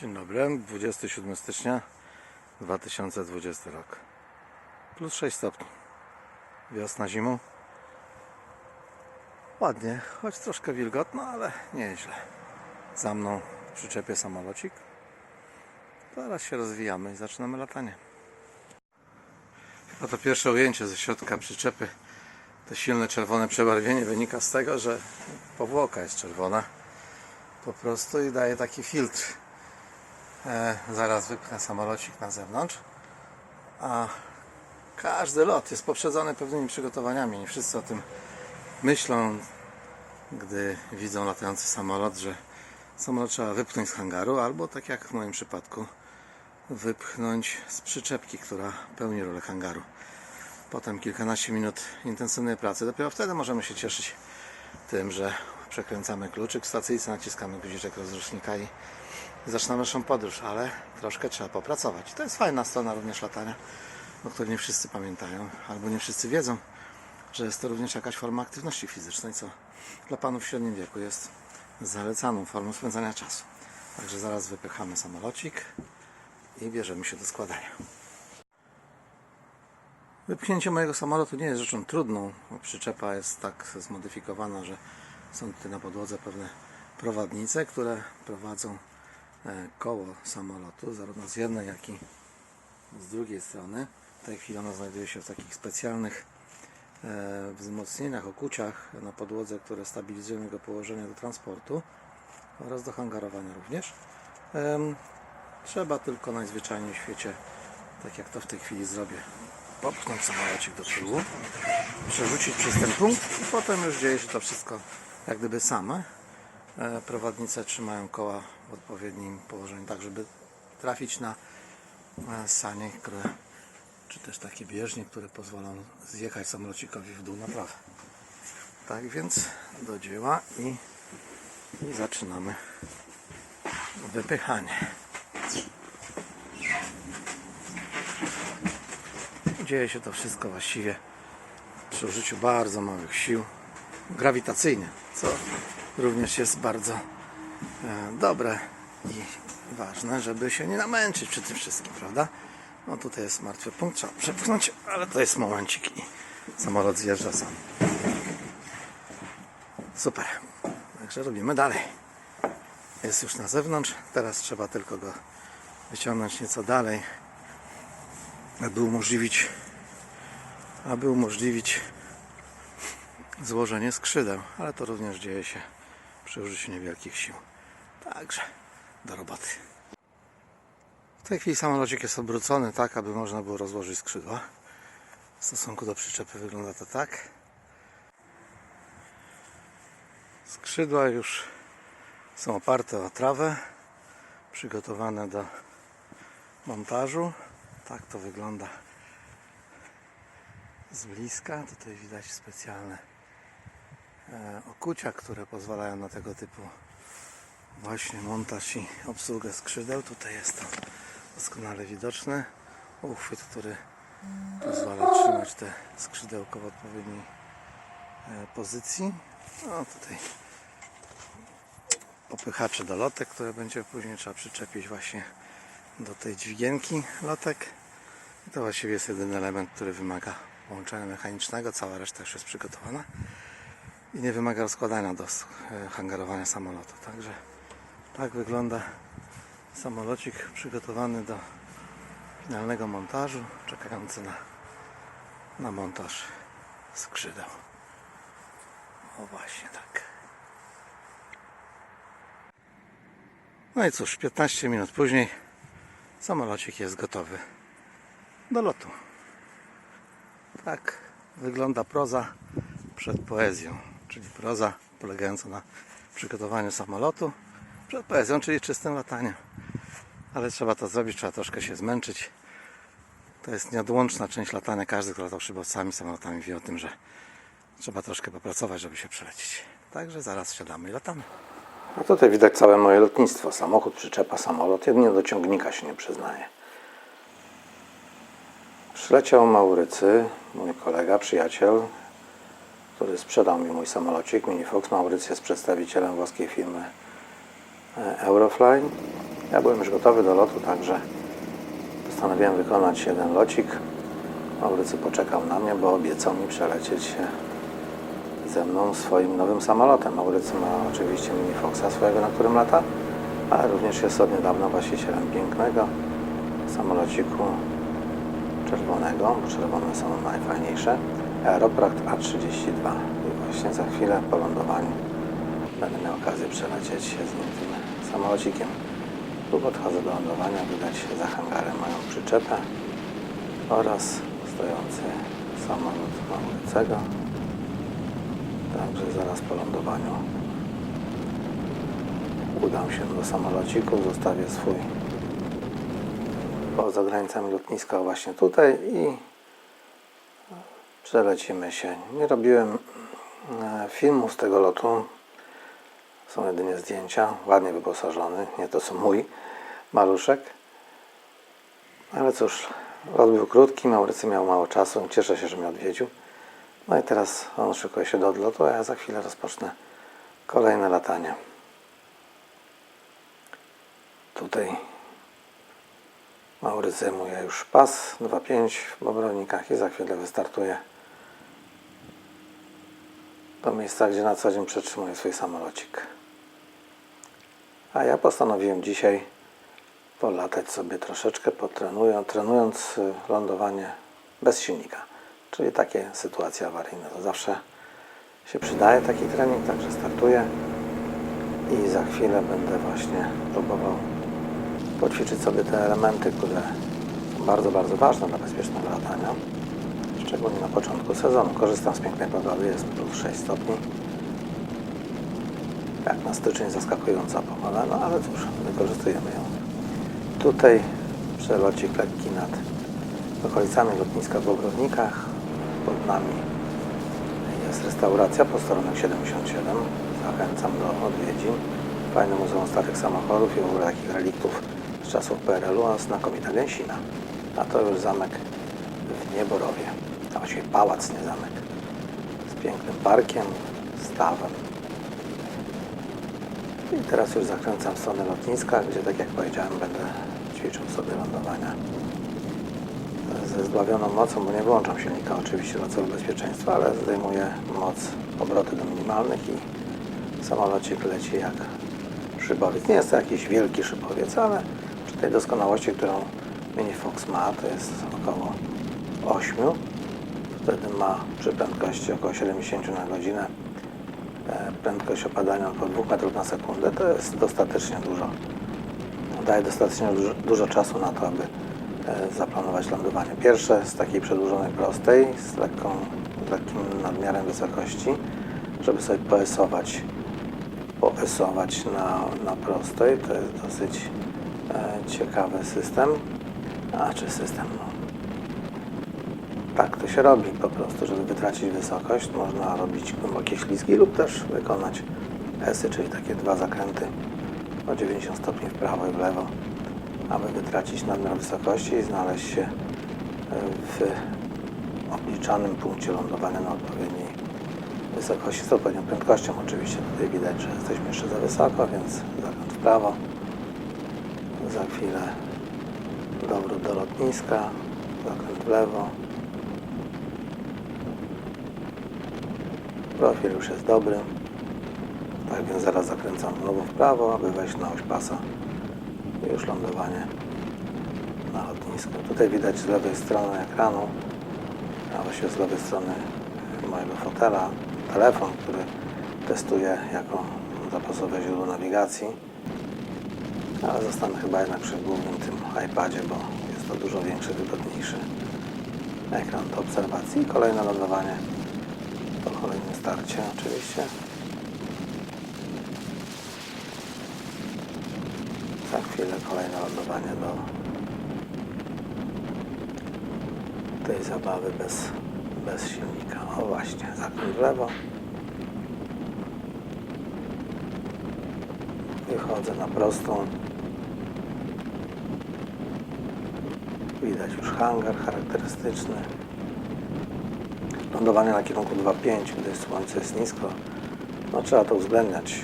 Dzień dobry, 27 stycznia 2020 rok. Plus 6 stopni. Wiosna zimą. Ładnie, choć troszkę wilgotno, ale nieźle. Za mną w przyczepie samolocik. Zaraz się rozwijamy i zaczynamy latanie. Chyba to pierwsze ujęcie ze środka przyczepy. To silne czerwone przebarwienie wynika z tego, że powłoka jest czerwona po prostu i daje taki filtr. E, zaraz wypchnę samolocik na zewnątrz. A każdy lot jest poprzedzony pewnymi przygotowaniami. Nie wszyscy o tym myślą, gdy widzą latający samolot, że samolot trzeba wypchnąć z hangaru, albo tak jak w moim przypadku, wypchnąć z przyczepki, która pełni rolę hangaru. Potem kilkanaście minut intensywnej pracy. Dopiero wtedy możemy się cieszyć tym, że przekręcamy kluczyk w stacyjce, naciskamy guziczek rozrusznika i zaczynamy naszą podróż, ale troszkę trzeba popracować. To jest fajna strona również latania, o której nie wszyscy pamiętają, albo nie wszyscy wiedzą, że jest to również jakaś forma aktywności fizycznej, co dla panów w średnim wieku jest zalecaną formą spędzania czasu. Także zaraz wypychamy samolocik i bierzemy się do składania. Wypchnięcie mojego samolotu nie jest rzeczą trudną. Przyczepa jest tak zmodyfikowana, że są tutaj na podłodze pewne prowadnice, które prowadzą koło samolotu, zarówno z jednej, jak i z drugiej strony. W tej chwili ono znajduje się w takich specjalnych e, wzmocnieniach, okuciach na podłodze, które stabilizują jego położenie do transportu oraz do hangarowania również. Trzeba tylko najzwyczajniej w świecie, tak jak to w tej chwili zrobię, popchnąć samolocik do tyłu, przerzucić przez ten punkt i potem już dzieje się to wszystko jak gdyby same. E, Prowadnice trzymają koła w odpowiednim położeniu, tak żeby trafić na sanie, które, czy też takie bieżnie, które pozwolą zjechać samolocikowi w dół na prawo. Tak więc do dzieła i, i zaczynamy wypychanie. Dzieje się to wszystko właściwie przy użyciu bardzo małych sił grawitacyjnych, co również jest bardzo dobre i ważne, żeby się nie namęczyć przy tym wszystkim, prawda? No tutaj jest martwy punkt, trzeba przepchnąć, ale to jest momencik i samolot zjeżdża sam. Super. Także robimy dalej. Jest już na zewnątrz, teraz trzeba tylko go wyciągnąć nieco dalej, aby umożliwić aby umożliwić złożenie skrzydeł, ale to również dzieje się przy użyciu niewielkich sił. Także do roboty. W tej chwili samolocik jest obrócony tak, aby można było rozłożyć skrzydła. W stosunku do przyczepy wygląda to tak. Skrzydła już są oparte o trawę, przygotowane do montażu. Tak to wygląda z bliska. Tutaj widać specjalne e, okucia, które pozwalają na tego typu właśnie montaż i obsługę skrzydeł. Tutaj jest to doskonale widoczne. Uchwyt, który pozwala trzymać te skrzydełko w odpowiedniej e, pozycji. No tutaj popychacze do lotek, które będzie później trzeba przyczepić właśnie do tej dźwigienki lotek. I to właściwie jest jedyny element, który wymaga połączenia mechanicznego, cała reszta już jest przygotowana i nie wymaga rozkładania do e, hangarowania samolotu. Także tak wygląda samolocik przygotowany do finalnego montażu, czekający na, na montaż skrzydeł. O właśnie tak. No i cóż, 15 minut później samolocik jest gotowy do lotu. Tak wygląda proza przed poezją, czyli proza polegająca na przygotowaniu samolotu przed poezją, czyli czystym lataniem. Ale trzeba to zrobić, trzeba troszkę się zmęczyć. To jest nieodłączna część latania. Każdy, kto latał szybowcami, samolotami wie o tym, że trzeba troszkę popracować, żeby się przelecieć. Także zaraz wsiadamy i latamy. A tutaj widać całe moje lotnictwo. Samochód, przyczepa, samolot. Jedynie do ciągnika się nie przyznaje. Przyleciał Maurycy, mój kolega, przyjaciel, który sprzedał mi mój samolocik Minifox. Maurycy jest przedstawicielem włoskiej firmy Eurofly. Ja byłem już gotowy do lotu, także postanowiłem wykonać jeden locik. Maurycy poczekał na mnie, bo obiecał mi przelecieć ze mną swoim nowym samolotem. Maurycy ma oczywiście Mini Foxa swojego, na którym lata, ale również jest od niedawna właścicielem pięknego samolociku czerwonego, bo czerwone są najfajniejsze. Aeropract A32 i właśnie za chwilę po lądowaniu będę miał okazję przelecieć się z nim samolocikiem. Tu podchodzę do lądowania, widać za hangarem moją przyczepę oraz stojący samolot Maurycego. Także zaraz po lądowaniu udam się do samolociku, zostawię swój poza granicami lotniska właśnie tutaj i przelecimy się. Nie robiłem e, filmu z tego lotu. Są jedynie zdjęcia, ładnie wyposażony. Nie to co mój maluszek. Ale cóż, lot był krótki, Maurycy miał mało czasu. Cieszę się, że mnie odwiedził. No i teraz on szykuje się do odlotu, a ja za chwilę rozpocznę kolejne latanie. Tutaj Maurycy zajmuje już pas 2.5 w obrownikach i za chwilę wystartuje do miejsca, gdzie na co dzień przetrzymuje swój samolocik. A ja postanowiłem dzisiaj polatać sobie troszeczkę, potrenując, trenując y, lądowanie bez silnika. Czyli takie sytuacje awaryjne. To zawsze się przydaje taki trening, także startuję i za chwilę będę właśnie próbował poćwiczyć sobie te elementy, które są bardzo, bardzo ważne dla bezpiecznego latania. Szczególnie na początku sezonu. Korzystam z pięknej pogody, jest plus 6 stopni. Jak na styczeń zaskakująca pogoda, no ale cóż, wykorzystujemy ją. Tutaj przelocik lekki nad okolicami lotniska w Bobrownikach. Pod nami jest restauracja posterunek 77. Zachęcam do odwiedzin. Fajne muzeum starych samochodów i w ogóle takich reliktów z czasów PRL-u, a znakomita gęsina. A to już zamek w Nieborowie. A właściwie pałac, nie zamek. Z pięknym parkiem, stawem. I teraz już zakręcam w stronę lotniska, gdzie tak jak powiedziałem będę ćwiczył sobie lądowania ze zdławioną mocą, bo nie wyłączam silnika oczywiście dla celu bezpieczeństwa, ale zdejmuję moc obroty do minimalnych i samolocik leci jak szybowiec. Nie jest to jakiś wielki szybowiec, ale przy tej doskonałości, którą Mini Fox ma, to jest około 8. Wtedy ma przy prędkości około 70 na godzinę prędkość opadania około 2 metrów na sekundę. To jest dostatecznie dużo. Daje dostatecznie dużo, dużo czasu na to, aby e, zaplanować lądowanie. Pierwsze z takiej przedłużonej prostej, z lekką, lekkim nadmiarem wysokości, żeby sobie poesować poesować na, na prostej. To jest dosyć e, ciekawy system. A czy system? No. Tak to się robi po prostu, żeby wytracić wysokość. Można robić głębokie ślizgi lub też wykonać esy, czyli takie dwa zakręty o 90 stopni w prawo i w lewo, aby wytracić nadmiar wysokości i znaleźć się e, w obliczanym punkcie lądowania na odpowiedniej wysokości z odpowiednią prędkością. Oczywiście tutaj widać, że jesteśmy jeszcze za wysoko, więc zakręt w prawo. Za chwilę dowrót do lotniska, zakręt w lewo. Profil już jest dobry. Tak więc zaraz zakręcam znowu w prawo, aby wejść na oś pasa. I już lądowanie na lotnisku. Tutaj widać z lewej strony ekranu, a właściwie z lewej strony mojego fotela telefon, który testuję jako zapasowe źródło nawigacji. Ale zostanę chyba jednak przy głównym tym iPadzie, bo jest to dużo większy, wygodniejszy ekran do obserwacji. Kolejne lądowanie po kolejnym starcie oczywiście. Za chwilę kolejne lądowanie do tej zabawy bez, bez silnika. O właśnie, zakręt w lewo. Wychodzę na prostą. Widać już hangar charakterystyczny. Lądowanie na kierunku 2.5, gdy słońce jest nisko. No, trzeba to uwzględniać.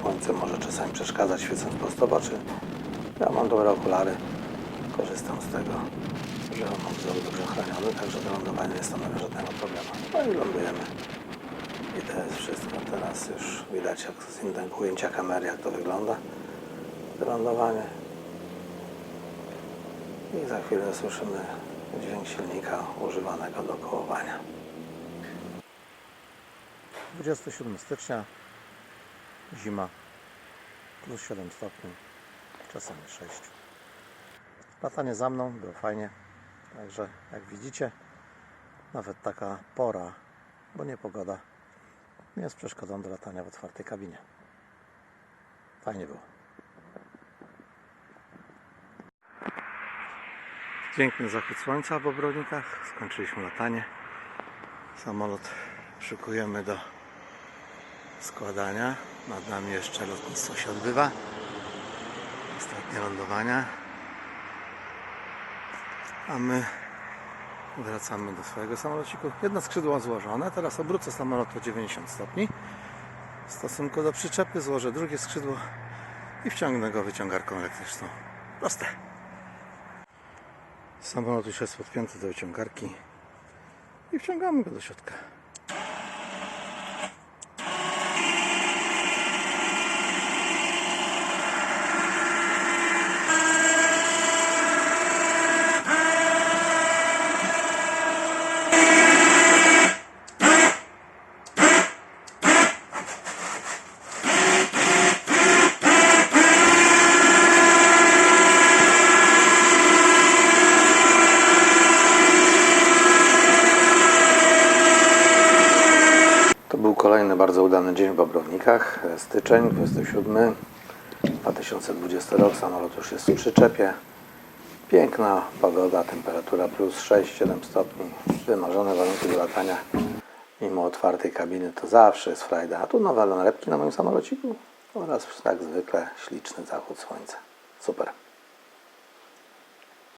słońce może czasami przeszkadzać świecąc prosto w oczy. Ja mam dobre okulary, korzystam z tego, że mam wzrok dobrze chroniony, także do lądowania nie stanowi żadnego problemu. No i lądujemy. I to jest wszystko. Teraz już widać jak z ujęcia kamery, jak to wygląda. Lądowanie. I za chwilę słyszymy dźwięk silnika używanego do kołowania. 27 stycznia, zima, plus 7 stopni, czasami 6. Latanie za mną było fajnie, także jak widzicie, nawet taka pora, bo nie pogoda, nie jest przeszkodą do latania w otwartej kabinie. Fajnie było. Piękny zachód słońca w Obronikach. Skończyliśmy latanie. Samolot szykujemy do składania. Nad nami jeszcze lotnictwo się odbywa. Ostatnie lądowania. A my wracamy do swojego samolociku. Jedno skrzydło złożone. Teraz obrócę samolot o 90 stopni. W stosunku do przyczepy złożę drugie skrzydło i wciągnę go wyciągarką elektryczną. Proste. Samolot już jest podpięty do wyciągarki i wciągamy go do środka. To był kolejny bardzo udany dzień w Bobrownikach. Styczeń 27 2020 rok. Samolot już jest w przyczepie. Piękna pogoda, temperatura plus 6-7 stopni. Wymarzone warunki do latania. Mimo otwartej kabiny to zawsze jest frajda. A tu nowe nalepki na moim samolociku oraz jak zwykle śliczny zachód słońca. Super.